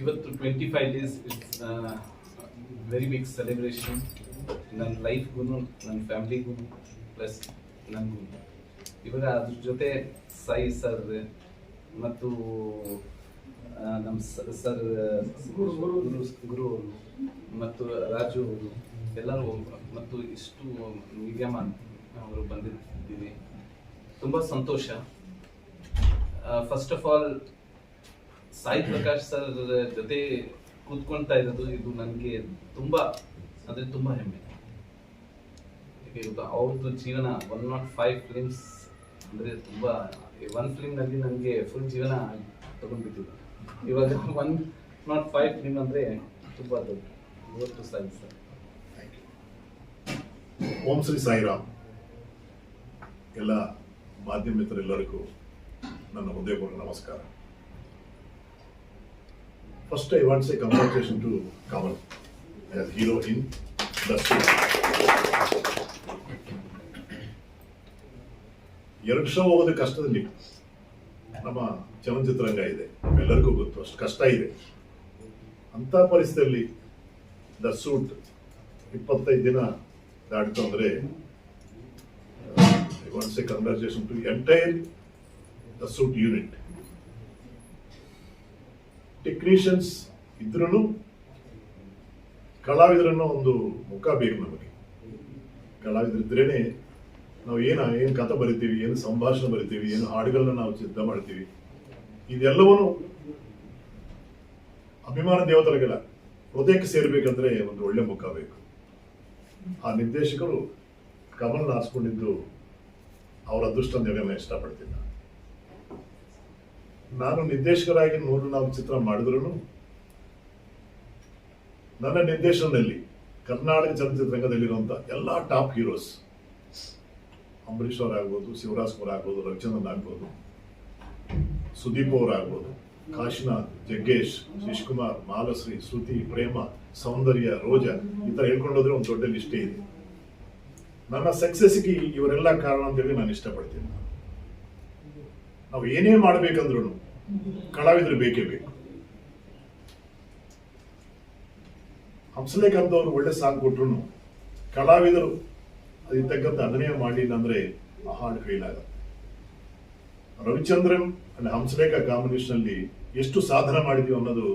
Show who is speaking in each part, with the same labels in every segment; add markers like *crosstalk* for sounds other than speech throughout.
Speaker 1: ಇವತ್ತು twenty five days it's very big celebration ನನ್ನ ಲೈಫ್ಗೂ ನನ್ನ ಫ್ಯಾಮಿಲಿಗೂ ಪ್ಲಸ್ ನನಗೂ. ಇವಾಗ ಅದ್ರ ಜೊತೆ ಸಾಯಿ ಸರ್ ಮತ್ತು ನಮ್ಮ ಸರ್ ಗುರು ಗುರು. ಅವರು ಮತ್ತು ರಾಜು ಅವರು ಎಲ್ಲರೂ ಮತ್ತು ಇಷ್ಟು ವಿದ್ಯಮಾನ್ ಅವರು ಬಂದಿದ್ದೀವಿ ತುಂಬ ಸಂತೋಷ. First of all Sai Prakash sir ಜೊತೆ ಕೂತ್ಕೊಳ್ತಾ ಇರೋದು ಇದು ನನಗೆ ತುಂಬಾ, ಅಂದ್ರೆ ತುಂಬಾ ಹೆಮ್ಮೆ. ಅವ್ರದ್ದು ಜೀವನ ಒನ್ ನಾಟ್ ಫೈವ್ ಫಿಲಿಮ್ಸ್ ಅಂದ್ರೆ ತುಂಬಾ ಒನ್ ಫಿಲಿಮ್ನಲ್ಲಿ ನನಗೆ ಫುಲ್ ಜೀವನ ತಗೊಂಡ್ಬಿಟ್ಟಿದೆ ಇವಾಗ ಒನ್ ನಾಟ್ ಫೈವ್ ಫಿಲಿಮ್ ಅಂದ್ರೆ ತುಂಬಾ ದೊಡ್ಡ ಇವತ್ತು ಸಾಯಿ ಸರ್.
Speaker 2: ಓಂ ಶ್ರೀ ಸಾಯಿರಾಮ್. ಎಲ್ಲ ಮಾಧ್ಯಮ ಮಿತ್ರರೆಲ್ಲರಿಗೂ ನನ್ನ ಹೃದಯಪೂರ್ವಕ ನಮಸ್ಕಾರ. First I want say congratulation to Kamal as hero in ಎರಡು ಶೋ ಹೋಗೋದು ಕಷ್ಟದಲ್ಲಿ ನಮ್ಮ ಚಲನಚಿತ್ರರಂಗ ಇದೆ. ಎಲ್ಲರಿಗೂ ಗೊತ್ತು ಅಷ್ಟು ಕಷ್ಟ ಇದೆ. ಅಂಥ ಪರಿಸ್ಥಿತಿಯಲ್ಲಿ ದ ಸೂಟ್ ಇಪ್ಪತ್ತೈದು ದಿನ ದಾಟಿತು ಅಂದರೆ say conversation to entire the suit unit technicians ಇದ್ರೂ ಕಲಾವಿದರನ್ನು ಒಂದು ಮುಖ ಬೇಕು ನಮಗೆ. ಕಲಾವಿದರಿದ್ರೇನೆ ನಾವು ಏನು ಏನು ಕಥೆ ಬರಿತೀವಿ, ಏನು ಸಂಭಾಷಣೆ ಬರಿತೀವಿ, ಏನು ಹಾಡುಗಳನ್ನ ನಾವು ಸಿದ್ಧ ಮಾಡ್ತೀವಿ. ಇದೆಲ್ಲವನ್ನು ಅಭಿಮಾನ ದೇವತೆಗಳ ಹೃದಯಕ್ಕೆ ಸೇರ್ಬೇಕಂದ್ರೆ ಒಂದು ಒಳ್ಳೆ ಮುಖ ಬೇಕು. ಆ ನಿರ್ದೇಶಕರು ಕಮಲ್ ಆರಿಸ್ಕೊಂಡಿದ್ದು ಅವರ ಅದೃಷ್ಟ ಅಂತ ಹೇಳಿ ನಾನು. ಇಷ್ಟಪಡ್ತೀನಿ ನಾನು ನಿರ್ದೇಶಕರಾಗಿ ನೂರು ನಾಲ್ಕು ಚಿತ್ರ ಮಾಡಿದ್ರು ನನ್ನ ನಿರ್ದೇಶನದಲ್ಲಿ ಕರ್ನಾಟಕ ಚಲನಚಿತ್ರರಂಗದಲ್ಲಿರುವಂಥ ಎಲ್ಲ ಟಾಪ್ ಹೀರೋಸ್, ಅಂಬರೀಷ್ ಅವರಾಗ್ಬೋದು, ಶಿವರಾಜ್ ಕುಮಾರ್ ಆಗ್ಬೋದು, ರವಿಚಂದ್ರನ್ ಆಗ್ಬೋದು, ಸುದೀಪ್ ಅವರಾಗ್ಬೋದು ಕಾಶಿನಾಥ್, ಜಗ್ಗೇಶ್, ಶಿಶ್ಕುಮಾರ್, ಮಾಲಶ್ರೀ, ಶ್ರುತಿ, ಪ್ರೇಮ, ಸೌಂದರ್ಯ, ರೋಜಾ ಈ ಥರ ಹೇಳ್ಕೊಂಡೋದ್ರೆ ಒಂದು ದೊಡ್ಡ ಲಿಸ್ಟೇ ಇದೆ. ನನ್ನ ಸಕ್ಸಸ್ಗೆ ಇವರೆಲ್ಲ ಕಾರಣ ಅಂತೇಳಿ ನಾನು ಇಷ್ಟಪಡ್ತೀನಿ. ನಾವು ಏನೇ ಮಾಡಬೇಕಂದ್ರೂ ಕಲಾವಿದರು ಬೇಕೇ ಬೇಕು. ಹಂಸಲೇಖ ಅಂತವ್ರು ಒಳ್ಳೆ ಸಾಂಗ್ ಕೊಟ್ರು ಕಲಾವಿದರು ಅದಕ್ಕೆ ತಕ್ಕಂತ ಅಭಿನಯ ಮಾಡಲಿಲ್ಲ ಅಂದ್ರೆ ಹಾಡು ಫೇಲ್ ಆಗತ್ತೆ ರವಿಚಂದ್ರನ್ ಅಂಡ್ ಹಂಸಲೇಖ ಕಾಂಬಿನೇಷನ್ ಅಲ್ಲಿ ಎಷ್ಟು ಸಾಧನೆ ಮಾಡಿದೀವಿ ಅನ್ನೋದು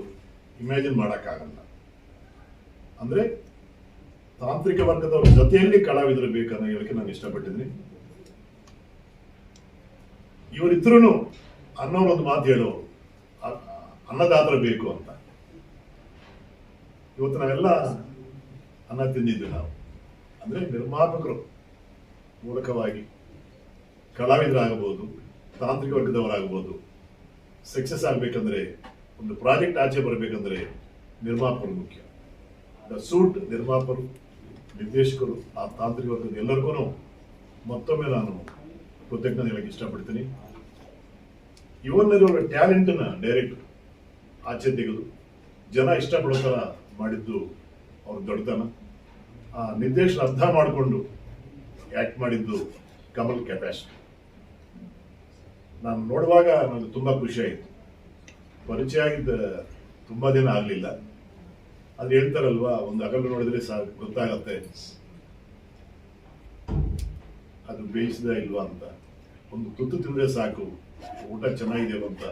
Speaker 2: ಇಮ್ಯಾಜಿನ್ ಮಾಡೋಕ್ಕಾಗಲ್ಲ. ಅಂದ್ರೆ ತಾಂತ್ರಿಕ ವರ್ಗದವ್ರ ಜೊತೆಯಲ್ಲಿ ಕಲಾವಿದರು ಬೇಕನ್ನೋ ಹೇಳಕ್ಕೆ ನಾನು ಇಷ್ಟಪಟ್ಟಿದ್ದೀನಿ. ಇವರಿದ್ರು ಅನ್ನೋರು ಒಂದು ಮಾತು ಹೇಳೋರು ಅನ್ನದಾತರ ಬೇಕು ಅಂತ. ಇವತ್ತು ನಾವೆಲ್ಲ ಅನ್ನ ತಿಂದಿದ್ವಿ ನಾವು. ಅಂದ್ರೆ ನಿರ್ಮಾಪಕರು ಮೂಲಕವಾಗಿ ಕಲಾವಿದರಾಗಬಹುದು, ತಾಂತ್ರಿಕ ವರ್ಗದವರಾಗಬಹುದು ಸಕ್ಸಸ್ ಆಗಬೇಕಂದ್ರೆ, ಒಂದು ಪ್ರಾಜೆಕ್ಟ್ ಆಚೆ ಬರಬೇಕಂದ್ರೆ ನಿರ್ಮಾಪಕರು ಮುಖ್ಯ. ದ ಸೂಟ್ ನಿರ್ಮಾಪಕರು, ನಿರ್ದೇಶಕರು, ಆ ತಾಂತ್ರಿಕ ವರ್ಗದ ಎಲ್ಲರಿಗೂ ಮತ್ತೊಮ್ಮೆ ನಾನು ಕೃತಜ್ಞತೆ ಹೇಳಕ್ಕೆ ಇಷ್ಟಪಡ್ತೀನಿ. ಇವನ್ನಲ್ಲಿರುವ ಟ್ಯಾಲೆಂಟನ್ನ ಡೈರೆಕ್ಟ್ ಆಚೆ ತೆಗೆದು ಜನ ಇಷ್ಟಪಡೋ ಥರ ಮಾಡಿದ್ದು ಅವ್ರ ದೊಡ್ಡತನ. ಆ ನಿರ್ದೇಶನ ಅರ್ಥ ಮಾಡಿಕೊಂಡು ಆ್ಯಕ್ಟ್ ಮಾಡಿದ್ದು ಕಮಲ್ ಕೆಪಾಸಿಟಿ ನಾನು ನೋಡುವಾಗ ನನಗೆ ತುಂಬ ಖುಷಿ ಆಯಿತು. ಪರಿಚಯ ಆಗಿದ್ದ ತುಂಬ ದಿನ ಆಗಲಿಲ್ಲ. ಅದು ಹೇಳ್ತಾರಲ್ವಾ, ಒಂದು ಹಗಲು ನೋಡಿದ್ರೆ ಸಾಕು, ಗೊತ್ತಾಗತ್ತೆ. ಅದು ಬೇಯಿಸಿದ ಇಲ್ವಾ ಅಂತ. ಒಂದು ತುತ್ತು ತಿಂದ್ರೆ ಸಾಕು. ಊಟ ಚೆನ್ನಾಗಿದೆ ಅಂತ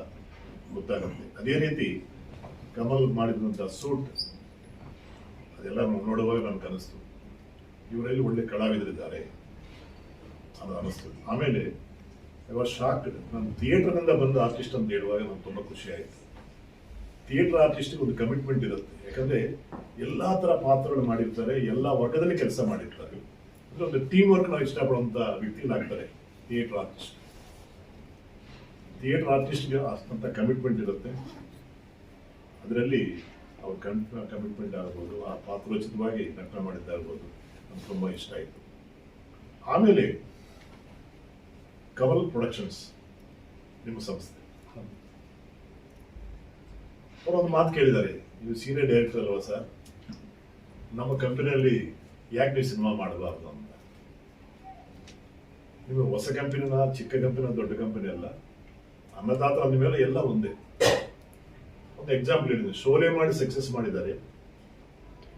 Speaker 2: ಗೊತ್ತಾಗುತ್ತೆ. ಅದೇ ರೀತಿ ಕಮಲ್ ಮಾಡಿದಂಥ ಸೂಟ್, ಅದೆಲ್ಲ ನೋಡುವಾಗ ನನ್ಗೆ ಅನಿಸ್ತು. ಇವರಲ್ಲಿ ಒಳ್ಳೆ ಕಲಾವಿದರಿದ್ದಾರೆ ಅದು ಅನಿಸ್ತು. ಆಮೇಲೆ ಶಾಕ್ ನಾನು ಥಿಯೇಟರ್ನಿಂದ ಬಂದ ಆರ್ಟಿಸ್ಟ್ ಅಂತ ಹೇಳುವಾಗ ನಂಗೆ ತುಂಬ ಖುಷಿ ಆಯಿತು. ಥಿಯೇಟರ್ ಆರ್ಟಿಸ್ಟಿಗೆ ಒಂದು ಕಮಿಟ್ಮೆಂಟ್ ಇರುತ್ತೆ. ಯಾಕಂದ್ರೆ ಎಲ್ಲಾ ತರ ಪಾತ್ರಗಳು ಮಾಡಿರ್ತಾರೆ, ಎಲ್ಲ ವರ್ಗದಲ್ಲಿ ಕೆಲಸ ಮಾಡಿರ್ತಾರೆ. ಅಂದ್ರೆ ಒಂದು ಟೀಮ್ ವರ್ಕ್ ನಾವು ಇಷ್ಟಪಡುವಂತ ವ್ಯಕ್ತಿಗಳಾಗ್ತಾರೆ, ಥಿಯೇಟರ್ ಆರ್ಟಿಸ್ಟ್. ಥಿಯೇಟರ್ ಆರ್ಟಿಸ್ಟ್ಗೆ ಅಷ್ಟಂಥ ಕಮಿಟ್ಮೆಂಟ್ ಇರುತ್ತೆ. ಅದರಲ್ಲಿ ಅವ್ರ ಕಮ್ ಕಮಿಟ್ಮೆಂಟ್ ಆಗ್ಬೋದು, ಆ ಪಾತ್ರೋಚಿತವಾಗಿ ನಟನೆ ಮಾಡಿದ್ದಾಗ್ಬೋದು ನಮ್ಗೆ ತುಂಬ ಇಷ್ಟ ಆಯಿತು. ಆಮೇಲೆ ಕಮಲ್ ಪ್ರೊಡಕ್ಷನ್ಸ್ ನಿಮ್ಮ ಸಂಸ್ಥೆ. ಅವರು ಒಂದು ಮಾತು ಕೇಳಿದ್ದಾರೆ. ನೀವು ಸೀನಿಯರ್ ಡೈರೆಕ್ಟರ್ ಅಲ್ವಾ ಸರ್ ನಮ್ಮ ಕಂಪನಿಯಲ್ಲಿ ಯಾಕೆ ನೀವು ಸಿನಿಮಾ ಮಾಡಬಾರ್ದು ಅಂತ. ನಿಮ್ಮ ಹೊಸ ಕಂಪನಿನ ಚಿಕ್ಕ ಕಂಪನಿನ ದೊಡ್ಡ ಕಂಪನಿ ಅಲ್ಲ. ಅನ್ನದಾತ ಅಂದ ಮೇಲೆ ಎಲ್ಲ ಒಂದೇ. ಒಂದು ಎಕ್ಸಾಂಪಲ್ ಹೇಳಿದೆ ಶೋಲೆ ಮಾಡಿ ಸಕ್ಸಸ್ ಮಾಡಿದ್ದಾರೆ.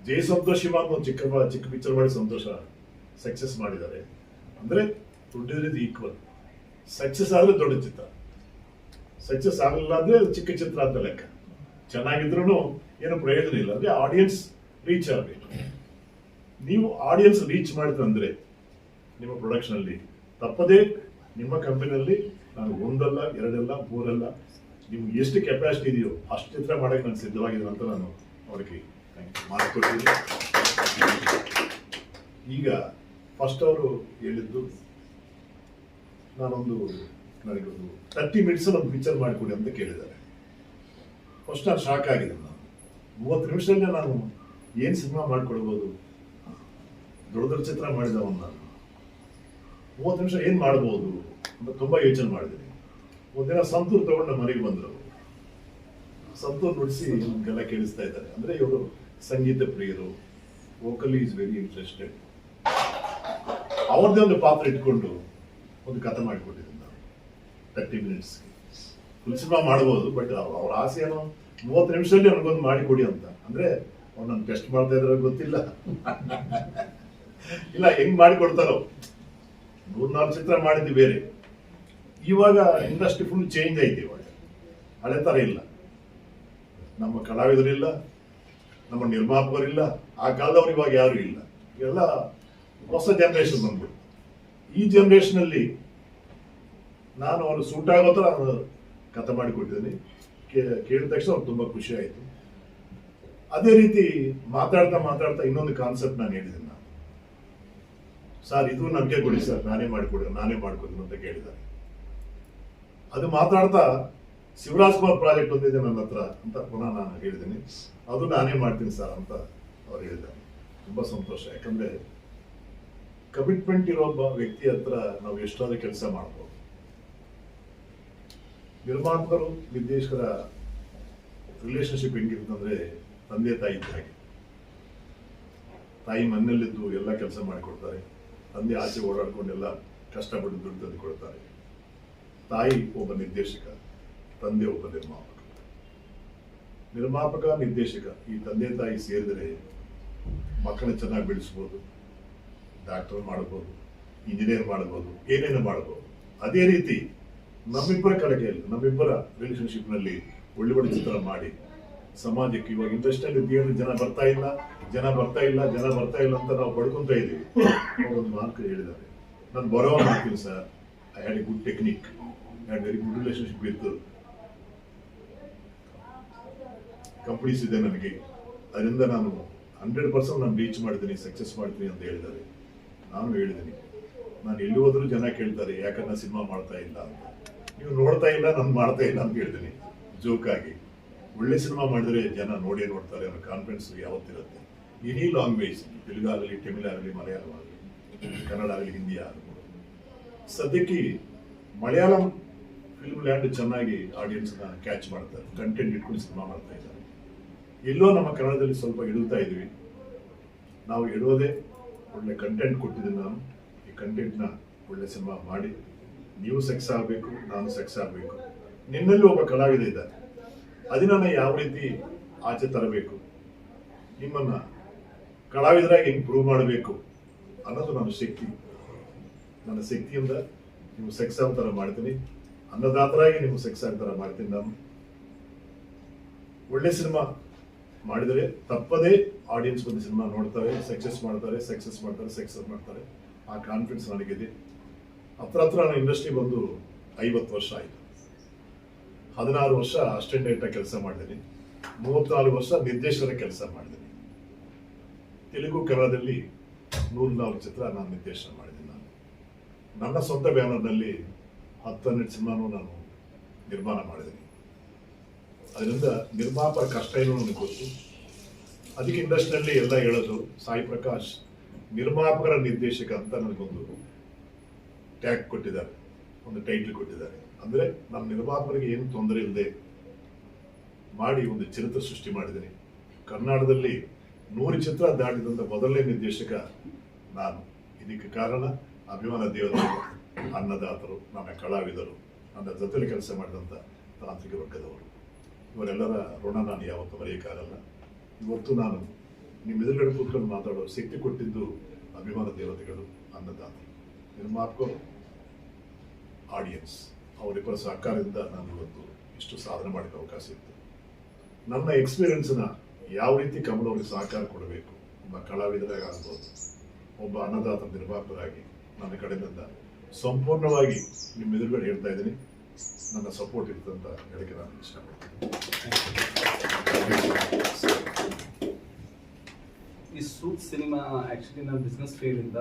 Speaker 2: ಜೈ ಸಂತೋಷ್ ಶಿವ ಒಂದು ಚಿಕ್ಕ ಚಿಕ್ಕ ಪಿಕ್ಚರ್ ಮಾಡಿ ಸಂತೋಷ ಸಕ್ಸಸ್ ಮಾಡಿದ್ದಾರೆ. ಅಂದ್ರೆ ದುಡ್ಡಿದ್ರೆ ಈಕ್ವಲ್ ಸಕ್ಸಸ್ ಆದ್ರೆ ದೊಡ್ಡ ಚಿತ್ರ. ಸಕ್ಸಸ್ ಆಗಲಿಲ್ಲ ಅಂದ್ರೆ ಚಿಕ್ಕ ಚಿತ್ರ ಅಂತ ಲೆಕ್ಕ. ಚೆನ್ನಾಗಿದ್ರು ಏನು ಪ್ರಯೋಜನ ಇಲ್ಲ. ಅಂದ್ರೆ ಆಡಿಯನ್ಸ್ ರೀಚ್ ಆಗಬೇಕು. ನೀವು ಆಡಿಯನ್ಸ್ ರೀಚ್ ಮಾಡಿದ್ರೆ ನಿಮ್ಮ ಪ್ರೊಡಕ್ಷನಲ್ಲಿ ತಪ್ಪದೇ ನಿಮ್ಮ ಕಂಪನಿಯಲ್ಲಿ ನಾನು ಒಂದಲ್ಲ, ಎರಡಲ್ಲ, ಮೂರಲ್ಲ, ನಿಮ್ಗೆ ಎಷ್ಟು ಕೆಪಾಸಿಟಿ ಇದೆಯೋ ಅಷ್ಟು ಚಿತ್ರ ಮಾಡಕ್ಕೆ ನಾನು ಸಿದ್ಧವಾಗಿದ್ದೀನಿ ಅಂತ ನಾನು ಅವ್ರಿಗೆ ಮಾಡಿಕೊಟ್ಟಿದ್ದೀನಿ. ಈಗ ಫಸ್ಟ್ ಅವರು ಹೇಳಿದ್ದು, ನಾನೊಂದು ನನಗೊಂದು ತರ್ಟಿ ಮಿನಿಟ್ಸ್ ಒಂದು ಪಿಕ್ಚರ್ ಮಾಡಿಕೊಡಿ ಅಂತ ಕೇಳಿದ್ದಾರೆ. ಫಸ್ಟ್ ನಾನು ಶಾಕ್ ಆಗಿದೆ ನಾನು. ಮೂವತ್ತು ನಿಮಿಷದಲ್ಲೇ ನಾನು ಏನು ಸಿನಿಮಾ ಮಾಡಿಕೊಡ್ಬೋದು? ದೊಡ್ಡ ದೊಡ್ಡ ಚಿತ್ರ ಮಾಡಿದವನು ನಾನು. ಮೂವತ್ತು ನಿಮಿಷ ಏನು ಮಾಡ್ಬೋದು? ಅಂತ ತುಂಬ ಯೋಚನೆ ಮಾಡಿದ್ದೀನಿ. ಒಂದಿನ ಸಂತೂರ್ ತಗೊಂಡು ಮನೆಗೆ ಬಂದರು. ಸಂತೂರ್ ನುಡಿಸಿ ನಮಗೆಲ್ಲ ಕೇಳಿಸ್ತಾ ಇದ್ದಾರೆ. ಅಂದರೆ ಇವರು ಸಂಗೀತ ಪ್ರಿಯರು ವೋಕಲಿ ಈಸ್ ವೆರಿ ಇಂಟ್ರೆಸ್ಟೆಡ್ ಅವ್ರದ್ದೇ ಒಂದು ಪಾತ್ರ ಇಟ್ಕೊಂಡು ಒಂದು ಕಥೆ ಮಾಡಿಕೊಟ್ಟಿದ್ದೀನಿ ನಾನು. ತರ್ಟಿ ಮಿನಿಟ್ಸ್ ಫುಲ್ ಸಿನಿಮಾ ಮಾಡ್ಬೋದು ಬಟ್ ಅವ್ರ ಆಸೆ ಏನೋ ಮೂವತ್ತು ನಿಮಿಷದಲ್ಲಿ ನನಗೊಂದು ಮಾಡಿಕೊಡಿ ಅಂತ. ಅಂದ್ರೆ ಅವ್ರು ನನ್ನ ಟೆಸ್ಟ್ ಮಾಡ್ತಾ ಇದ್ರೆ ಗೊತ್ತಿಲ್ಲ. *laughs* ಇಲ್ಲ, ಹೆಂಗ್ ಮಾಡಿಕೊಡ್ತಾರೋ ಮೂರ್ನಾಲ್ಕು ಚಿತ್ರ ಮಾಡಿದ್ದು ಬೇರೆ. ಇವಾಗ ಇಂಡಸ್ಟ್ರಿ ಫುಲ್ ಚೇಂಜ್ ಐತೆ ಇವಾಗ. ಹಳೆ ಥರ ಇಲ್ಲ. ನಮ್ಮ ಕಲಾವಿದರಿಲ್ಲ ನಮ್ಮ ನಿರ್ಮಾಪಕರಿಲ್ಲ ಆ ಕಾಲದವ್ರು ಇವಾಗ ಯಾರು ಇಲ್ಲ. ಎಲ್ಲ ಹೊಸ ಜನರೇಷನ್ ಬಂದ್ಬಿಟ್ಟು ಈ ಜನರೇಷನ್ ಅಲ್ಲಿ ನಾನು ಅವರು ಸೂಟ್ ಆಗೋ ಥರ ನಾನು ಕಥೆ ಮಾಡಿಕೊಟ್ಟಿದ್ದೀನಿ. ಕೇಳಿದ ತಕ್ಷಣ ಅವ್ರು ತುಂಬ ಖುಷಿ ಆಯಿತು. ಅದೇ ರೀತಿ ಮಾತಾಡ್ತಾ ಮಾತಾಡ್ತಾ ಇನ್ನೊಂದು ಕಾನ್ಸೆಪ್ಟ್ ನಾನು ಹೇಳಿದ್ದೀನಿ ನಾನು. ಸರ್, ಇದು ನಮಗೆ ಕೊಡಿ ಸರ್, ನಾನೇ ಮಾಡಿಕೊಡಿ, ನಾನೇ ಮಾಡ್ಕೊಡ್ತೀನಿ ಅಂತ ಕೇಳಿದ್ದಾರೆ. ಅದು ಮಾತಾಡ್ತಾ ಶಿವರಾಜ್ ಕುಮಾರ್ ಪ್ರಾಜೆಕ್ಟ್ ಒಂದಿದೆ ನನ್ನ ಹತ್ರ ಅಂತ ಪುನಃ ನಾನು ಹೇಳಿದ್ದೀನಿ. ಅದು ನಾನೇ ಮಾಡ್ತೀನಿ ಸರ್ ಅಂತ ಅವ್ರು ಹೇಳಿದ್ದಾರೆ. ತುಂಬ ಸಂತೋಷ. ಯಾಕಂದ್ರೆ ಕಮಿಟ್ಮೆಂಟ್ ಇರೋ ಒಬ್ಬ ವ್ಯಕ್ತಿ ಹತ್ರ ನಾವು ಎಷ್ಟಾದ್ರೂ ಕೆಲಸ ಮಾಡ್ಬೋದು. ನಿರ್ಮಾಪಕರು, ನಿರ್ದೇಶಕರ ರಿಲೇಶನ್ಶಿಪ್ ಹೆಂಗಿರುತ್ತಂದ್ರೆ ತಂದೆ ತಾಯಿ ಇದ್ದ ಹಾಗೆ. ತಾಯಿ ಮನೆಯಲ್ಲಿದ್ದು ಎಲ್ಲ ಕೆಲಸ ಮಾಡಿಕೊಡ್ತಾರೆ. ತಂದೆ ಆಚೆ ಓಡಾಡ್ಕೊಂಡೆಲ್ಲ ಕಷ್ಟಪಟ್ಟು ದುಡ್ಡು ತಂದು ಕೊಡ್ತಾರೆ ತಾಯಿ ಒಬ್ಬ ನಿರ್ದೇಶಕ, ತಂದೆ ಒಬ್ಬ ನಿರ್ಮಾಪಕ. ನಿರ್ಮಾಪಕ, ನಿರ್ದೇಶಕ, ಈ ತಂದೆ ತಾಯಿ ಸೇರಿದರೆ ಮಕ್ಕಳನ್ನ ಚೆನ್ನಾಗಿ ಬೆಳೆಸ್ಬೋದು ಡಾಕ್ಟರ್ ಮಾಡ್ಬೋದು ಇಂಜಿನಿಯರ್ ಮಾಡ್ಬೋದು, ಏನೇನು ಮಾಡ್ಬೋದು. ಅದೇ ರೀತಿ ನಮ್ಮಿಬ್ಬರ ಕಡೆಗೆಯಲ್ಲಿ ನಮ್ಮಿಬ್ಬರ ರಿಲೇಶನ್ಶಿಪ್ನಲ್ಲಿ ಒಳ್ಳೆ ಒಳ್ಳೆ ಚಿತ್ರ ಮಾಡಿ ಸಮಾಜಕ್ಕೆ ಇವಾಗ ಇಂಡಸ್ಟ್ರಿಯಲ್ಲಿ ಥಿಯೇಟರ್ ಜನ ಬರ್ತಾ ಇಲ್ಲ, ಜನ ಬರ್ತಾ ಇಲ್ಲ, ಜನ ಬರ್ತಾ ಇಲ್ಲ ಅಂತ ನಾವು ಪಡ್ಕೊಂತ ಇದೀವಿ ಅವ್ರು ಒಂದು ಮಾರ್ಕ್ ಹೇಳಿದ್ದಾರೆ. ನಾನು ಬರೋ ಮಾಡ್ತೀನಿ sir I had a good technique had very good relationship with companies ಇದೆ ನನಗೆ ಅದರಿಂದ ನಾನು ಹಂಡ್ರೆಡ್ ಪರ್ಸೆಂಟ್ ನಾನು ರೀಚ್ ಮಾಡ್ತೀನಿ ಸಕ್ಸಸ್ ಮಾಡ್ತೀನಿ ಅಂತ ಹೇಳಿದ್ದಾರೆ. ನಾನು ಹೇಳಿದ್ದೀನಿ. ನಾನು ಎಲ್ಲಿ ಹೋದರೂ ಜನ ಕೇಳ್ತಾರೆ, ಯಾಕಂದ್ರೆ ಸಿನಿಮಾ ಮಾಡ್ತಾ ಇಲ್ಲ ಅಂತ. ನೀವು ನೋಡ್ತಾ ಇಲ್ಲ, ನಾನು ಮಾಡ್ತಾ ಇಲ್ಲ ಅಂತ ಹೇಳ್ತೀನಿ ಜೋಕಾಗಿ ಒಳ್ಳೆ ಸಿನಿಮಾ ಮಾಡಿದ್ರೆ ಜನ ನೋಡೇ ನೋಡ್ತಾರೆ ಅನ್ನೋ ಕಾನ್ಫಿಡೆನ್ಸ್ ಯಾವತ್ತಿರುತ್ತೆ. ಎನಿ ಲ್ಯಾಂಗ್ವೇಜ್ ತೆಲುಗು ಆಗಲಿ, ತಮಿಳು ಆಗಲಿ, ಮಲಯಾಳಂ ಆಗಲಿ, ಕನ್ನಡ ಆಗಲಿ, ಹಿಂದಿ ಆಗಲಿ. ಸದ್ಯಕ್ಕೆ ಮಲಯಾಳಂ ಫಿಲ್ಮ್ ಲ್ಯಾಂಡ್ ಚೆನ್ನಾಗಿ ಆಡಿಯನ್ಸ್ನ ಕ್ಯಾಚ್ ಮಾಡ್ತಾರೆ. ಕಂಟೆಂಟ್ ಇಟ್ಕೊಂಡು ಸಿನಿಮಾ ಮಾಡ್ತಾ ಇದ್ದಾರೆ. ಎಲ್ಲೋ ನಮ್ಮ ಕನ್ನಡದಲ್ಲಿ ಸ್ವಲ್ಪ ಇಡುತ್ತಾ ಇದ್ವಿ. ನಾವು ಇಡೋದೇ ಒಳ್ಳೆ ಕಂಟೆಂಟ್ ಕೊಟ್ಟಿದ್ದೀನಿ ನಾನು. ಈ ಕಂಟೆಂಟ್ನ ಒಳ್ಳೆ ಸಿನಿಮಾ ಮಾಡಿ. ನೀವು ಸೆಕ್ಸ್ ಆಗಬೇಕು, ನಾನು ಸೆಕ್ಸ್ ಆಗಬೇಕು. ನಿನ್ನಲ್ಲಿ ಒಬ್ಬ ಕಲಾವಿದ ಇದ್ದಾನೆ. ಅದನ್ನ ಯಾವ ರೀತಿ ಆಚೆ ತರಬೇಕು? ನಿಮ್ಮನ್ನ ಕಲಾವಿದರಾಗಿ ಹೆಂಗ್ ಪ್ರೂವ್ ಮಾಡಬೇಕು ಅನ್ನೋದು ನನ್ನ ಶಕ್ತಿ. ನನ್ನ ಶಕ್ತಿಯಿಂದ ನೀವು ಸೆಕ್ಸ್ ಥರ ಮಾಡ್ತೀನಿ. ಅನ್ನದಾತರಾಗಿ ನೀವು ಸೆಕ್ಸ್ ಆಗ್ತಾರೆ ಮಾಡ್ತೀನಿ ನಾನು. ಒಳ್ಳೆ ಸಿನಿಮಾ ಮಾಡಿದರೆ ತಪ್ಪದೇ ಆಡಿಯನ್ಸ್ ಬಂದು ಸಿನಿಮಾ ನೋಡ್ತಾರೆ ಸಕ್ಸಸ್ ಮಾಡ್ತಾರೆ ಸಕ್ಸಸ್ ಮಾಡ್ತಾರೆ ಸಕ್ಸಸ್ ಮಾಡ್ತಾರೆ. ಆ ಕಾನ್ಫಿಡೆನ್ಸ್ ನನಗಿದೆ. ಹತ್ರ ಹತ್ರ ನಾನು ಇಂಡಸ್ಟ್ರಿ ಬಂದು ಐವತ್ತು ವರ್ಷ ಆಯಿತು. ಹದಿನಾರು ವರ್ಷ ಅಸಿಸ್ಟೆಂಟ್ ಡೈರೆಕ್ಟರ್ ಕೆಲಸ ಮಾಡಿದ್ದೀನಿ. ಮೂವತ್ತ್ನಾಲ್ಕು ವರ್ಷ ನಿರ್ದೇಶಕರ ಕೆಲಸ ಮಾಡಿದ್ದೀನಿ. ತೆಲುಗು, ಕನ್ನಡದಲ್ಲಿ ನೂರ ನಾಲ್ಕು ಚಿತ್ರ ನಾನು ನಿರ್ದೇಶನ ಮಾಡಿದ್ದೀನಿ ನಾನು. ನನ್ನ ಸ್ವಂತ ಬ್ಯಾನರ್ನಲ್ಲಿ ಹತ್ತು ಹನ್ನೆರಡು ಸಿನಿಮಾನು ನಾನು ನಿರ್ಮಾಣ ಮಾಡಿದ್ದೀನಿ. ಅದರಿಂದ ನಿರ್ಮಾಪಕ ಕಷ್ಟ ಏನು ನನಗೆ ಗೊತ್ತು. ಅದಕ್ಕೆ ಇಂಡಸ್ಟ್ರಿಯಲ್ಲಿ ಎಲ್ಲ ಹೇಳೋದು ಸಾಯಿ ಪ್ರಕಾಶ್ ನಿರ್ಮಾಪಕರ ನಿರ್ದೇಶಕ ಅಂತ ನನಗೊಂದು ಟ್ಯಾಗ್ ಕೊಟ್ಟಿದ್ದಾರೆ, ಒಂದು ಟೈಟಲ್ ಕೊಟ್ಟಿದ್ದಾರೆ. ಅಂದರೆ ನಮ್ಮ ನಿರ್ಮಾಪಕರಿಗೆ ಏನು ತೊಂದರೆ ಇಲ್ಲದೆ ಮಾಡಿ ಒಂದು ಚರಿತ್ರ ಸೃಷ್ಟಿ ಮಾಡಿದ್ದೀನಿ. ಕರ್ನಾಟಕದಲ್ಲಿ ನೂರು ಚಿತ್ರ ದಾಟಿದಂಥ ಮೊದಲನೇ ನಿರ್ದೇಶಕ ನಾನು. ಇದಕ್ಕೆ ಕಾರಣ ಅಭಿಮಾನ ದೇವರು. ಅನ್ನದಾತರು, ನನ್ನ ಕಲಾವಿದರು ನನ್ನ ಜೊತೆಲಿ ಕೆಲಸ ಮಾಡಿದಂಥ ತಾಂತ್ರಿಕ ವರ್ಗದವರು. ಇವರೆಲ್ಲರ ಋಣ ನಾನು ಯಾವತ್ತೂ ಮರೆಯೋಕ್ಕಾಗಲ್ಲ ಇವತ್ತು ನಾನು ನಿಮ್ಮ ಎದುರುಗಡೆ ಕೂತ್ಕೊಂಡು ಮಾತಾಡೋ ಶಕ್ತಿ ಕೊಟ್ಟಿದ್ದು ಅಭಿಮಾನ ದೇವತೆಗಳು ಅನ್ನದಾತ ನಿರ್ಮಾಪಕರು ಆಡಿಯನ್ಸ್ ಅವರಿಬ್ಬರ ಸಹಕಾರದಿಂದ ನಾನು ಇವತ್ತು ಇಷ್ಟು ಸಾಧನೆ ಮಾಡಿದ ಅವಕಾಶ ಇತ್ತು. ನನ್ನ ಎಕ್ಸ್ಪೀರಿಯನ್ಸ್ನ ಯಾವ ರೀತಿ ಕಮಲವ್ರಿಗೆ ಸಹಕಾರ ಕೊಡಬೇಕು, ಒಬ್ಬ ಕಲಾವಿದರಾಗಿ ಆಗ್ಬೋದು, ಒಬ್ಬ ಅನ್ನದಾತ ನಿರ್ಮಾಪಕರಾಗಿ ನನ್ನ ಕಡೆಯಿಂದ ಸಂಪೂರ್ಣವಾಗಿ ನಿಮ್ಮ ಎದುರುಗಡೆ ಹೇಳ್ತಾ ಇದ್ದೀನಿ. ನನ್ನ ಸಪೋರ್ಟ್ ಇರ್ತಂತ ಹೇಳಕ್ಕೆ ನಾನು ಇಷ್ಟಪಡ್ತೀನಿ.
Speaker 1: ಈ ಸೂಟ್ ಸಿನಿಮಾ ಆ್ಯಕ್ಚುಲಿ ನನ್ನ ಬಿಸ್ನೆಸ್ ಫೀಲ್ಡಿಂದ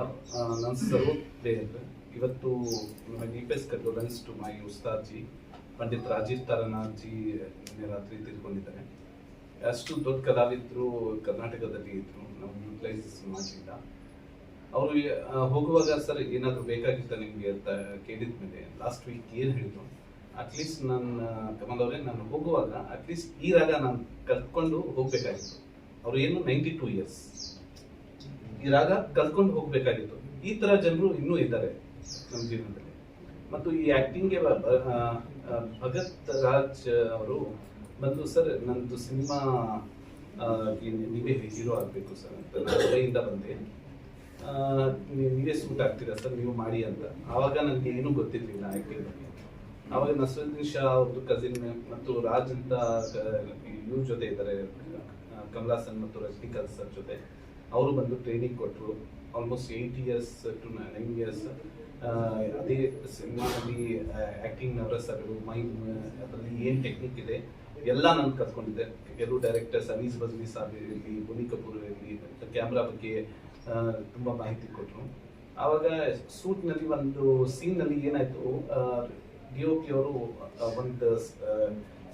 Speaker 1: ನಾನು ಸರ್ವ ಪ್ಲೇಯರ್ ಇವತ್ತು ಎಸ್ ಕಂಡೋಲೆನ್ಸ್ ಟು ಮೈ ಉಸ್ತಾದ್ಜಿ, ಪಂಡಿತ್ ರಾಜೀವ್ ತಾರನಾಥ್ಜಿ ನಿನ್ನೆ ರಾತ್ರಿ ತಿಳ್ಕೊಂಡಿದ್ದಾರೆ ಅಷ್ಟು ದೊಡ್ಡ ಕಲಾವಿದರು ಕರ್ನಾಟಕದಲ್ಲಿ ಇದ್ರು ನಮ್ಮ ಯೂಟಿಲೈಸ್ ಮಾಡಲಿಲ್ಲ. ಅವರು ಹೋಗುವಾಗ ಸರ್ ಏನಾದರೂ ಬೇಕಾಗಿತ್ತ ನಿಮಗೆ ಅಂತ ಕೇಳಿದ ಮೇಲೆ ಲಾಸ್ಟ್ ವೀಕ್ ಏನು ಹೇಳಿದ್ರು? ಅಟ್ಲೀಸ್ಟ್ ನನ್ನ, ಕಮಲ್ ಅವರೇ, ನಾನು ಹೋಗುವಾಗ ಅಟ್ಲೀಸ್ಟ್ ಈ ರಾಗ ನಾನು ಕಲ್ತ್ಕೊಂಡು ಹೋಗ್ಬೇಕಾಗಿತ್ತು. ಅವರು ಏನು ನೈಂಟಿ ಟೂ ಇಯರ್ಸ್ ಈ ರಾಗ ಕಲ್ತ್ಕೊಂಡು ಹೋಗ್ಬೇಕಾಗಿತ್ತು. ಈ ತರ ಜನರು ಇನ್ನೂ ಇದ್ದಾರೆ ನಮ್ಮ ಜೀವನದಲ್ಲಿ. ಮತ್ತು ಈ ಆಕ್ಟಿಂಗ್ಗೆ ಭಗತ್ ರಾಜ್ ಅವರು ಬಂದು ಸರ್, ನಂದು ಸಿನಿಮಾ ನೀವೇ ಹೀರೋ ಆಗಬೇಕು ಸರ್ ಅಂತ ಕಡೆಯಿಂದ ಬಂದೆ. ನೀವೇ ಸೂಟ್ ಆಗ್ತೀರಾ ಸರ್? ನೀವು ಮಾಡಿ ಅಂತ. ಆವಾಗ ನನಗೆ ಏನೂ ಗೊತ್ತಿರಲಿಲ್ಲ ಆಕ್ಟಿಂಗ್ ಬಗ್ಗೆ. ಆವಾಗ ನಸರುದ್ದೀನ್ ಶಾ ಅವ್ರದ್ದು ಕಸಿನ್ ಮತ್ತು ರಾಜ್ ಅಂತ ಇವ್ರ ಜೊತೆ ಇದ್ದಾರೆ. ಕಮಲಾಸನ್ ಮತ್ತು ರಜನಿಕಾಂತ್ ಸರ್ ಜೊತೆ. ಅವರು ಬಂದು ಟ್ರೈನಿಂಗ್ ಕೊಟ್ಟರು almost eight years to nine years ಅದೇ ಸಿನಿಮಾದಲ್ಲಿ ಆ್ಯಕ್ಟಿಂಗ್ ನವರಸಗಳು ಮೈಮ್ ಅದರಲ್ಲಿ ಏನು ಟೆಕ್ನಿಕ್ ಇದೆ, ಎಲ್ಲ ನಾನು ಕಲ್ತ್ಕೊಂಡಿದ್ದೆ. ಕೆಲವು ಡೈರೆಕ್ಟರ್ಸ್ ಅನೀಸ್ ಬಜ್ಮಿ ಸಾಬ್ ಇರಲಿ, ಬುನಿ ಕಪೂರ್ ಇರಲಿ ಕ್ಯಾಮ್ರಾ ಬಗ್ಗೆ ತುಂಬಾ ಮಾಹಿತಿ ಕೊಟ್ಟರು ಆವಾಗ ಸೂಟ್ನಲ್ಲಿ ಒಂದು ಸೀನ್ನಲ್ಲಿ ಏನಾಯ್ತು ಡಿ ಒ ಪಿ ಅವರು ಒಂದು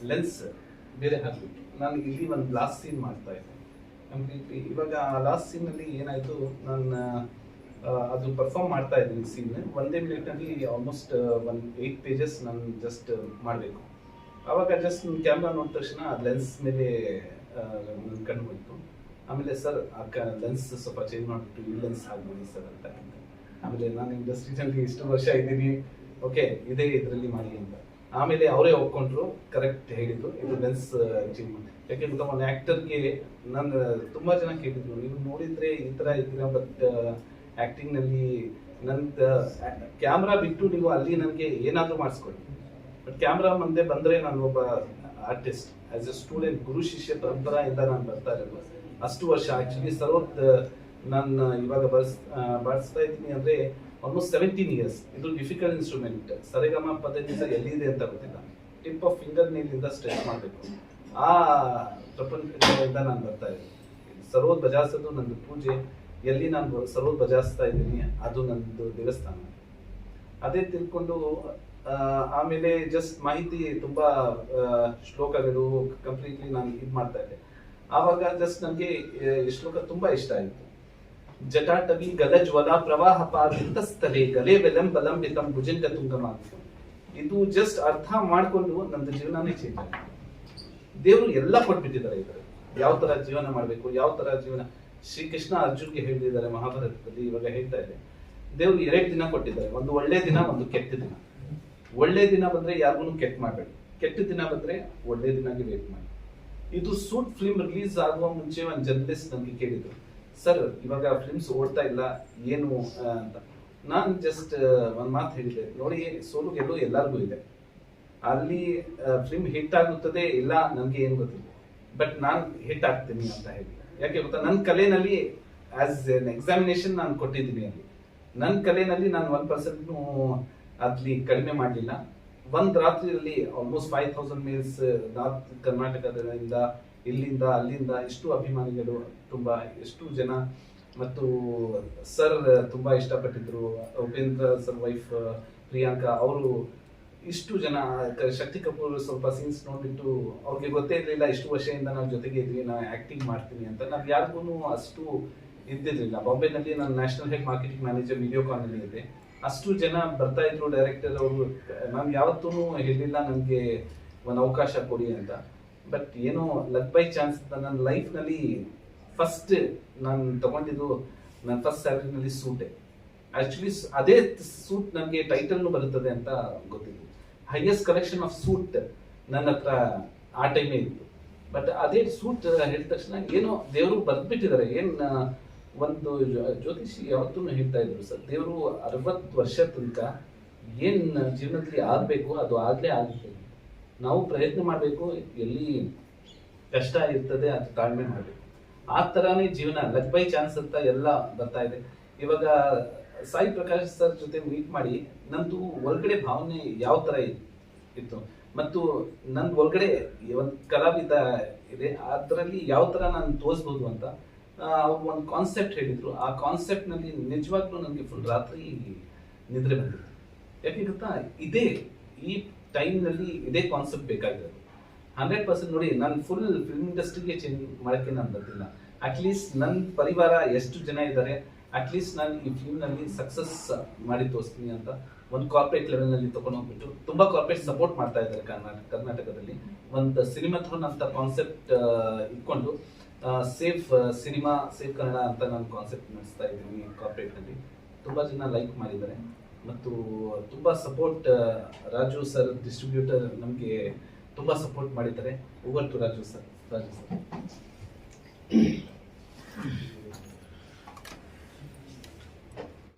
Speaker 1: ಲೆನ್ಸ್ ಬೇರೆ ಹಾಕಿಬಿಟ್ಟು ನಾನು ಇಲ್ಲಿ ಒಂದು ಲಾಸ್ಟ್ ಸೀನ್ ಮಾಡ್ತಾ ಇದ್ದೆ. ಕಂಪ್ಲೀಟ್ಲಿ ಇವಾಗ ಆ ಲಾಸ್ಟ್ ಸೀನಲ್ಲಿ ಏನಾಯ್ತು ನಾನು ಆ, ಅದು ಪರ್ಫಾರ್ಮ್ ಮಾಡ್ತಾ ಇದ್ದೀನಿ ಸೀನ್ ಒಂದೇ ಮಿನಿಟ್ನಲ್ಲಿ ಆಲ್ಮೋಸ್ಟ್ ಒನ್ ಏಯ್ಟ್ ಪೇಜಸ್ ನಾನು ಜಸ್ಟ್ ಮಾಡಬೇಕು. ಆವಾಗ ಜಸ್ಟ್ ನನ್ನ ಕ್ಯಾಮ್ರಾ ನೋಡಿದ ತಕ್ಷಣ ಲೆನ್ಸ್ ಮೇಲೆ ನನ್ನ ಕಣ್ಣು ಹೋಯ್ತು ಆಮೇಲೆ ಸರ್, ಆ ಲೆನ್ಸ್ ಸ್ವಲ್ಪ ಚೇಂಜ್ ಮಾಡಿಬಿಟ್ಟು ಈ ಲೆನ್ಸ್ ಆಗ್ಬೋದು ಸರ್ ಅಂತ ಆಮೇಲೆ ನಾನು ಇಂಡಸ್ಟ್ರಿನಲ್ಲಿ ಇಷ್ಟು ವರ್ಷ ಇದ್ದೀನಿ. ಓಕೆ ಇದೇ ಇದರಲ್ಲಿ ಮಾಡಿ ಅಂತ. ಆಮೇಲೆ ಅವರೇ ಒಪ್ಕೊಂಡ್ರು ಕರೆಕ್ಟ್ ಹೇಳಿದ್ರು, ಇದು ಲೆನ್ಸ್ ಚೇಂಜ್ ಮಾಡಿ. ಯಾಕೆ ಗೊತ್ತಾ ಒಂದು ಆ್ಯಕ್ಟರ್ಗೆ ನಾನು ತುಂಬ ಜನ ಕೇಳಿದ್ರು, ನೀವು ನೋಡಿದರೆ ಈ ಥರ ಇದ್ದೀರಾ? ಬಟ್ ಆ್ಯಕ್ಟಿಂಗ್ನಲ್ಲಿ ನನ್ನ ಕ್ಯಾಮ್ರಾ ಬಿಟ್ಟು ನೀವು ಅಲ್ಲಿ ನನಗೆ ಏನಾದರೂ ಮಾಡಿಸ್ಕೊಳ್ಳಿ ಬಟ್ ಕ್ಯಾಮ್ರಾ ಮುಂದೆ ಬಂದರೆ ನಾನು ಒಬ್ಬ ಆರ್ಟಿಸ್ಟ್ ಆಸ್ ಎ ಸ್ಟೂಡೆಂಟ್ ಗುರು ಶಿಷ್ಯ ಪರಂಪರೆಯಿಂದ ನಾನು ಬರ್ತಾ ಇರೋದು. ಅಷ್ಟು ವರ್ಷ ಆಕ್ಚುಲಿ ಸರ್ವತ್ ನಾನು ಇವಾಗ ಬಳಸ್ ಬಳಸ್ತಾ ಇದ್ದೀನಿ ಅಂದರೆ ಆಲ್ಮೋಸ್ಟ್ ಸೆವೆಂಟೀನ್ ಇಯರ್ಸ್ ಇದು ಡಿಫಿಕಲ್ಟ್ ಇನ್ಸ್ಟ್ರೂಮೆಂಟ್ ಸರಿಗಮ ಪದನಿಸ ಎಲ್ಲಿದೆ ಅಂತ ಗೊತ್ತಿಲ್ಲ. ಟಿಪ್ ಆಫ್ ಫಿಂಗರ್ ನೀಲಿಂದ ಸ್ಟ್ರೆಚ್ ಮಾಡಬೇಕು. ಆ, ಪ್ರಪಂಚದಿಂದ ನಾನು ಬರ್ತಾ ಇದ್ದೀನಿ ಸರ್ವೋದ್ ಬಜಾಸೋದು ನಂದು ಪೂಜೆ. ಎಲ್ಲಿ ನಾನು ಸರ್ವೋದ್ ಬಜಾಸ್ತಾ ಇದ್ದೀನಿ, ಅದು ನಂದು ದೇವಸ್ಥಾನ. ಅದೇ ತಿಳ್ಕೊಂಡು ಆಮೇಲೆ ಜಸ್ಟ್ ಮಾಹಿತಿ ತುಂಬಾ ಶ್ಲೋಕಗಳು ಕಂಪ್ಲೀಟ್ಲಿ ನಾನು ಇದು ಮಾಡ್ತಾ ಇದ್ದೆ. ಆವಾಗ ಜಸ್ಟ್ ನನಗೆ ಶ್ಲೋಕ ತುಂಬಾ ಇಷ್ಟ ಆಯಿತು. ಜಟಾಟವಿ ಗಲಜ್ವಲ ಪ್ರವಾಹ ಪಾವಿತಸ್ಥಲೆ ಗಲೆ ಬೆಲಂ ಬಲಂಬಿತಂ ಭುಜಂಗ ತುಂಗಮಾಗ್ತು ಇದು ಜಸ್ಟ್ ಅರ್ಥ ಮಾಡಿಕೊಂಡು ನನ್ನ ಜೀವನನೇ ಚೇಂಜ್ ಆಯ್ತು. ದೇವರು ಎಲ್ಲ ಕೊಟ್ಬಿಟ್ಟಿದ್ದಾರೆ ಇದರಲ್ಲಿ. ಯಾವ ತರ ಜೀವನ ಮಾಡಬೇಕು, ಯಾವ ತರ ಜೀವನ? ಶ್ರೀಕೃಷ್ಣ ಅರ್ಜುನ್ಗೆ ಹೇಳಿದ್ದಾರೆ ಮಹಾಭಾರತದಲ್ಲಿ, ಇವಾಗ ಹೇಳ್ತಾ ಇದೆ ದೇವ್ರು ಎರಡು ದಿನ ಕೊಟ್ಟಿದ್ದಾರೆ. ಒಂದು ಒಳ್ಳೆ ದಿನ, ಒಂದು ಕೆಟ್ಟ ದಿನ. ಒಳ್ಳೆ ದಿನ ಬಂದ್ರೆ ಯಾರಿಗೂ ಕೆಟ್ಟ ಮಾಡಬೇಡಿ. ಕೆಟ್ಟ ದಿನ ಬಂದ್ರೆ ಒಳ್ಳೆ ದಿನಾಗಿ ವೇಟ್ ಮಾಡಿ. ಇದು ಸೂಟ್ ಫಿಲ್ಮ್ ರಿಲೀಸ್ ಆಗುವ ಮುಂಚೆ ಒಂದು ಜರ್ನಲಿಸ್ಟ್ ನನಗೆ ಕೇಳಿದ್ರು ಸರ್ ಇವಾಗ ಫಿಲ್ಮ್ಸ್ ಓಡ್ತಾ ಇಲ್ಲ, ಏನು ಅಂತ. ನಾನು ಜಸ್ಟ್ ಒಂದು ಮಾತು ಹೇಳಿದೆ, ನೋಡಿ ಸೋಲು ಗೆಲ್ಲು ಎಲ್ಲರಿಗೂ ಇದೆ. ಅಲ್ಲಿ ಫಿಲ್ಮ್ ಹಿಟ್ ಆಗುತ್ತದೆ ಇಲ್ಲ ನನಗೆ ಏನು ಗೊತ್ತಿಲ್ಲ. ಬಟ್ ನಾನು ಹಿಟ್ ಆಗ್ತೀನಿ ಅಂತ ಹೇಳಿ. ಯಾಕೆ ಗೊತ್ತಾ? ನನ್ನ ಕಲೆನಲ್ಲಿ ಆಸ್ ಎನ್ ಎಕ್ಸಾಮಿನೇಷನ್ ನಾನು ಕೊಟ್ಟಿದ್ದೀನಿ ಅಲ್ಲಿ. ನನ್ನ ಕಲೆನಲ್ಲಿ ನಾನು ಒನ್ ಪರ್ಸೆಂಟ್ನು ಅಲ್ಲಿ ಕಡಿಮೆ ಮಾಡಲಿಲ್ಲ. ಒಂದ್ ರಾತ್ರಿಯಲ್ಲಿ almost five thousand meals north ಕರ್ನಾಟಕದಿಂದ ಇಲ್ಲಿಂದ ಅಲ್ಲಿಂದ ಎಷ್ಟು ಅಭಿಮಾನಿಗಳು ತುಂಬಾ, ಎಷ್ಟು ಜನ ಮತ್ತು ಸರ್ ತುಂಬಾ ಇಷ್ಟಪಟ್ಟಿದ್ರು. ಉಪೇಂದ್ರ ಸರ್ ವೈಫ್ ಪ್ರಿಯಾಂಕಾ ಅವರು ಇಷ್ಟು ಜನ ಶಕ್ತಿ ಕಪೂರ್ ಸ್ವಲ್ಪ ಸೀನ್ಸ್ ನೋಡ್ಬಿಟ್ಟು ಅವ್ರಿಗೆ ಗೊತ್ತೇ ಇರಲಿಲ್ಲ, ಇಷ್ಟು ವರ್ಷದಿಂದ ನಾವು ಜೊತೆಗೆ ಇದ್ವಿ ನಾ ಆಕ್ಟಿಂಗ್ ಮಾಡ್ತೀನಿ ಅಂತ. ನಾವು ಯಾರಿಗೂ ಅಷ್ಟು ಇದ್ದಿರಲಿಲ್ಲ. ಬಾಂಬೆನಲ್ಲಿ ನಾನು ನ್ಯಾಷನಲ್ ಹೆಡ್ ಮಾರ್ಕೆಟಿಂಗ್ ಮ್ಯಾನೇಜರ್ ವಿಡಿಯೋಕಾನಲ್ಲಿ ಇದ್ದೆ. ಅಷ್ಟು ಜನ ಬರ್ತಾ ಇದ್ರು ಡೈರೆಕ್ಟರ್ ಅವರು. ನಾನು ಯಾವತ್ತೂ ಹೇಳಿಲ್ಲ ನನಗೆ ಒಂದು ಅವಕಾಶ ಕೊಡಿ ಅಂತ. ಬಟ್ ಏನೋ ಲಕ್ ಬೈ ಚಾನ್ಸ್ ನನ್ನ ಲೈಫ್ನಲ್ಲಿ ಫಸ್ಟ್ ನಾನು ತಗೊಂಡಿದ್ದು ನನ್ನ ಫಸ್ಟ್ ಸ್ಯಾಲ್ರಿನಲ್ಲಿ ಸೂಟೇ ಆ್ಯಕ್ಚುಲಿ ಅದೇ ಸೂಟ್ ನನಗೆ ಟೈಟಲ್ ಬರುತ್ತದೆ ಅಂತ ಗೊತ್ತಿಲ್ಲ. ಹೈಯೆಸ್ಟ್ ಕಲೆಕ್ಷನ್ ಆಫ್ ಸೂಟ್ ನನ್ನ ಹತ್ರ ಆ ಟೈಮೇ ಇತ್ತು. ಬಟ್ ಅದೇ ಸೂಟ್ ಹೇಳಿದ ತಕ್ಷಣ ಏನೋ ದೇವರು ಬರ್ದ್ಬಿಟ್ಟಿದ್ದಾರೆ. ಏನ್ ಒಂದು ಜ್ಯೋ- ಜ್ಯೋತಿಷಿ ಯಾವತ್ತೂ ಹೇಳ್ತಾ ಇದ್ರು ಸರ್. ದೇವರು ಅರವತ್ತು ವರ್ಷ ತನಕ ಏನ್ ಜೀವನದಲ್ಲಿ ಆಗ್ಬೇಕು ಅದು ಆಗ್ಲೇ ಆಗುತ್ತೆ ನಾವು ಪ್ರಯತ್ನ ಮಾಡಬೇಕು, ಎಲ್ಲಿ ಕಷ್ಟ ಇರ್ತದೆ ಅದು ತಾಳ್ಮೆ ಮಾಡಬೇಕು. ಆ ತರಾನೇ ಜೀವನ ಲಕ್ ಬೈ ಚಾನ್ಸ್ ಅಂತ ಎಲ್ಲ ಬರ್ತಾ ಇದೆ. ಇವಾಗ ಸಾಯಿ ಪ್ರಕಾಶ್ ಸರ್ ಜೊತೆ ಮೀಟ್ ಮಾಡಿ ನಂದು ಒಳಗಡೆ ಭಾವನೆ ಯಾವ ತರ ಇತ್ತು? ಮತ್ತು ನನ್ ಒಳಗಡೆ ಒಂದು ಕಲಾವಿದ ಇದೆ, ಅದರಲ್ಲಿ ಯಾವ ತರ ನಾನು ತೋರಿಸ್ಬೋದು ಅಂತ ಒಂದು ಕಾನ್ಸೆಪ್ಟ್ ಹೇಳಿದ್ರು. ಆ ಕಾನ್ಸೆಪ್ಟ್ನಲ್ಲಿ ನಿಜವಾಗ್ಲೂ ನನಗೆ ಫುಲ್ ರಾತ್ರಿ ನಿದ್ರೆ ಬಂದಿದೆ ಯಾಕೆ ಗೊತ್ತಾ? ಇದೇ ಈ ಟೈಮ್ನಲ್ಲಿ ಇದೇ ಕಾನ್ಸೆಪ್ಟ್ ಬೇಕಾಗಿರೋದು ಹಂಡ್ರೆಡ್ ಪರ್ಸೆಂಟ್ ನೋಡಿ, ನಾನು ಫುಲ್ ಫಿಲ್ಮ್ ಇಂಡಸ್ಟ್ರಿಗೆ ಚೇಂಜ್ ಮಾಡೋಕ್ಕೆ ನಾನು ಬರ್ತಿಲ್ಲ ಅಟ್ಲೀಸ್ಟ್ ನನ್ನ ಪರಿವಾರ ಎಷ್ಟು ಜನ ಇದ್ದಾರೆ ಅಟ್ಲೀಸ್ಟ್ ನಾನು ಈ ಫಿಲ್ಮ್ನಲ್ಲಿ ಸಕ್ಸಸ್ ಮಾಡಿ ತೋರಿಸ್ತೀನಿ ಅಂತ ಒಂದು ಕಾರ್ಪೊರೇಟ್ ಲೆವೆಲ್ನಲ್ಲಿ ತಗೊಂಡೋಗ್ಬಿಟ್ಟು ತುಂಬಾ ಕಾರ್ಪೊರೇಟ್ ಸಪೋರ್ಟ್ ಮಾಡ್ತಾ ಇದ್ದಾರೆ ಕರ್ನಾಟಕ ಕರ್ನಾಟಕದಲ್ಲಿ. ಒಂದು ಸಿನಿಮಾಥೋನ್ ಅಂತ ಕಾನ್ಸೆಪ್ಟ್ ಇಟ್ಕೊಂಡು ಸೇಫ್ ಸಿನಿಮಾ, ಸೇಫ್ ಕನ್ನಡ ಅಂತ ನಾನು ಕಾನ್ಸೆಪ್ಟ್ ನಡೆಸ್ತಾ ಇದ್ದೀನಿ ಕಾರ್ಪೊರೇಟ್ನಲ್ಲಿ ತುಂಬಾ ಜನ ಲೈಕ್ ಮಾಡಿದ್ದಾರೆ. ಮತ್ತು ತುಂಬಾ ಸಪೋರ್ಟ್ ರಾಜು ಸರ್ ಡಿಸ್ಟ್ರಿಬ್ಯೂಟರ್ ನಮಗೆ ತುಂಬಾ ಸಪೋರ್ಟ್ ಮಾಡಿದ್ದಾರೆ. Over to Raju sir Raju sir